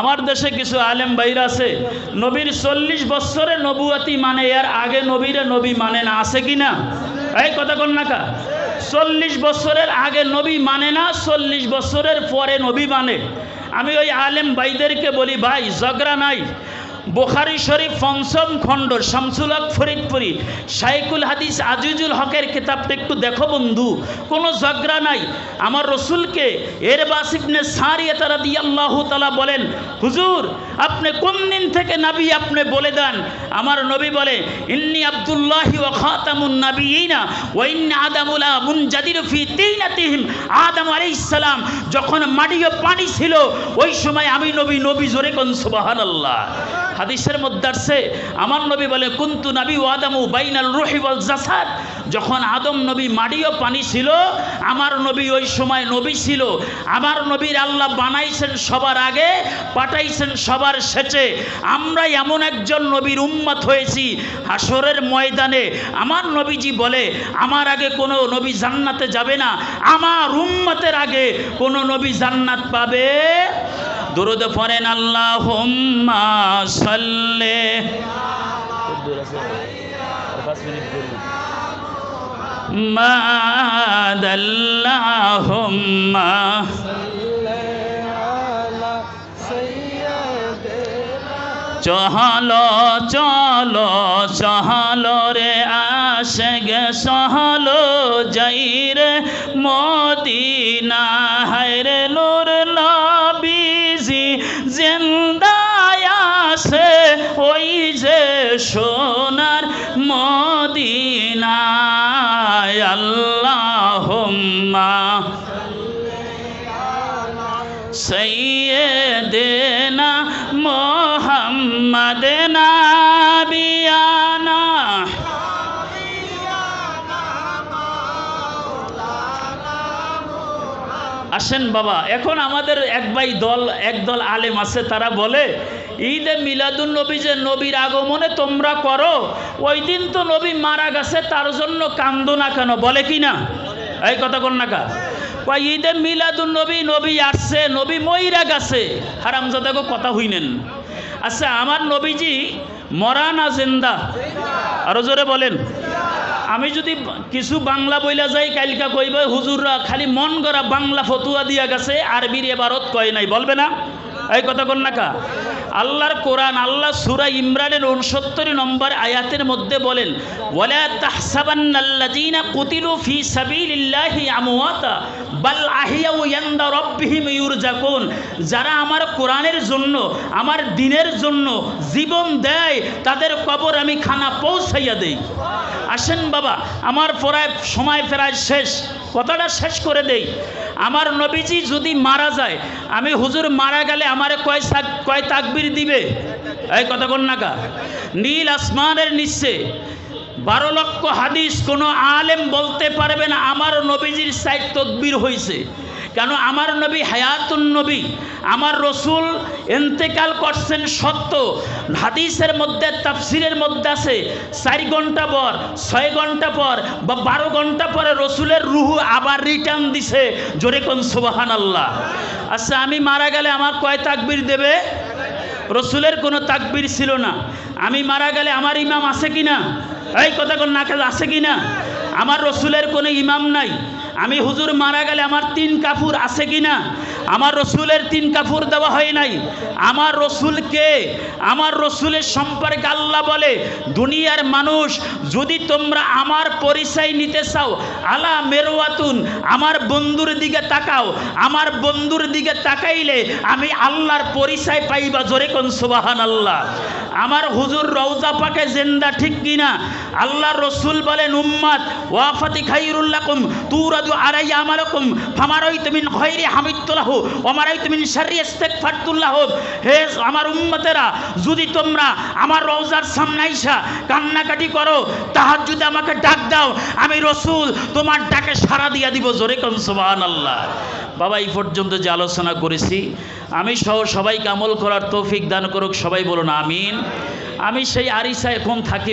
আমার দেশে কিছু আলেম বাইর আছে, নবীর চল্লিশ বছরে নবুয়াতি মানে এর আগে নবীরে নবী মানে না, আছে কি না? এই কথা কন না চল্লিশ বছরের আগে নবী মানে না, চল্লিশ বছরের পরে নবী মানে। আমি ওই আলেম ভাইদেরকে বলি, ভাই, ঝগড়া নাই। বোখারি শরীফ পঞ্চম খণ্ড, শামসুল হক ফরিদপুরি। শাইকুল হাদিস আজিজুল হকের কিতাবটা একটু দেখো বন্ধু। কোনো ঝগড়া নাই। আমার রসুলকে এর বাসিবনে সারিয়ে তারা দিয়ে আল্লাহ তালা বলেন, হুজুর, আপনি কোন দিন থেকে নাবি আপনি বলে দেন? আমার নবী বলে, ইন্নি আবদুল্লাহি ওয়া খাতামুন নাবিয়িনা ওয়া ইন্না আদামুলা মুনজাদিরু ফি তিনাতিহিম আদম আলাইহিস সালাম যখন মাটি ও পানি ছিল, ওই সময় আমি নবী নবী জোরে কোন, সুবহানাল্লাহ। হাদিসের মধ্যে আসছে, আমার নবী বলে, কুন্তু নবী ওয়াদামু বাইনাল রুহি ওয়াল জাসাদ। যখন আদম নবী মাটি ও পানি ছিল, আমার নবী ওই সময় নবী ছিল। আমার নবীর আল্লাহ বানাইছেন সবার আগে, পাঠাইছেন সবার শেষে। আমরা এমন একজন নবীর উম্মত হয়েছি হাসরের ময়দানে। আমার নবীজি বলে, আমার আগে কোনো নবী জান্নাতে যাবে না। আমার উম্মতের আগে কোনো নবী জান্নাত পাবে দরুদ পড়েন আল্লাহ সাল্লে মাদাল্লাহুম্মা চহলো চলো, চহলো রে আসে গে সহলো যাই রে মদিনা, হায়রে নূর নবীজি যে সোনার মদিনায়। আল্লাহুম্মা সৈয়দেনা মোহাম্মদ নাবিয়ানা আসেন বাবা। এখন আমাদের এক ভাই দল, এক দল আলেম আছে, তারা বলে, ঈদে মিলাদুন নবী যে নবীর আগমনে তোমরা করো, ওই দিন তো নবী মারা গেছে, তার জন্য কান্দো না কেন? বলে কি না? এই কথা কন না কা। ঈদে মিলাদুন নবী নবী আসছে, নবী মইরা গেছে। হারামজাদাকে কথা হইনেন। আচ্ছা আমার নবীজি মরা না জেন্দা? আরও জোরে বলেন। আমি যদি কিছু বাংলা বইলা যাই, কালকা কইব, হুজুররা খালি মন গড়া বাংলা ফতুয়া দিয়া গেছে, আরবির এবারত কয় নাই, বলবে না? এই কথা কন্যাকা আল্লাহর কোরআন, আল্লাহ সুরা ইমরানের উনসত্তর নম্বর আয়াতের মধ্যে বলেন কুতিলু ফি যারা আমার কোরআনের জন্য, আমার দিনের জন্য জীবন দেয়, তাদের কবর আমি খানা পৌঁছাইয়া দেই। আসেন বাবা, আমার পড়ায় সময় প্রায় শেষ। কথাটা শেষ করে দেই। আমার নবীজি যদি মারা যায়, আমি হুজুর মারা গেলে আমারে কয় কয় তাকবির দিবে? এই কথা কন না নীল আসমানের নিচে বারো লক্ষ হাদিস কোনো আলেম বলতে পারবে না, আমার নবীজির সাইড তকবির হয়েছে কেন আমার নবী হায়াতুন নবী, আমার রসুল এন্তেকাল করছেন সত্য, হাদিসের মধ্যে, তাফসিরের মধ্যে আছে, চার ঘণ্টা পর, ছয় ঘণ্টা পর বা বারো ঘণ্টা পরে রসুলের রুহু আবার রিটার্ন দিছে। জোরে কোন সুবাহান আল্লাহ আচ্ছা আমি মারা গেলে আমার কয় তাকবির দেবে? রসুলের কোনো তাকবির ছিল না। আমি মারা গেলে আমার ইমাম আছে কি না এই কথা কোন না আছে কি না আমার রসুলের কোনো ইমাম নাই। আমি হুজুর মারা গেলে আমার তিন কাপুর আছে কি না আমার রসুলের তিন কাপুর দেওয়া হয় নাই। আমার রসুলকে, আমার রসুলের সম্পর্কে আল্লাহ বলে, দুনিয়ার মানুষ, যদি তোমরা আমার পরিচয় নিতে চাও, আলা মেরোয়াতুন আমার বন্ধুর দিকে তাকাও, আমার বন্ধুর দিকে তাকাইলে আমি আল্লাহর পরিচয় পাইবা জোরে কোন সুবাহান আল্লাহ আমার হুজুর রওজা পাকে জেন্দা ঠিক কিনা? আল্লাহর রসুল বলেন উম্মাদ ওয়াফাতি খাইরুল্লাকুম তুরাদু আরাইয়া আমালাকুম ফামারাই তুমিন খৈরি হামিদুল্লাহ ওমারাই তুমিন শাররি ইস্তেগফারতুল্লাহ হে আমার উম্মতেরা, যদি তোমরা আমার রওজার সামনে আইসা কান্নাকাটি করো তাহার যদি আমাকে ডাক দাও, আমি রসুল, তোমার ডাকে সাড়া দিয়া দিব। জোরে কোন, সুবহানাল্লাহ। বাবা, এই পর্যন্ত যে আলোচনা করেছি, আমি সহ সবাইকে আমল করার তৌফিক দান করুক, সবাই বলুন আমিন। আমি সেই আরিসা এখন থাকি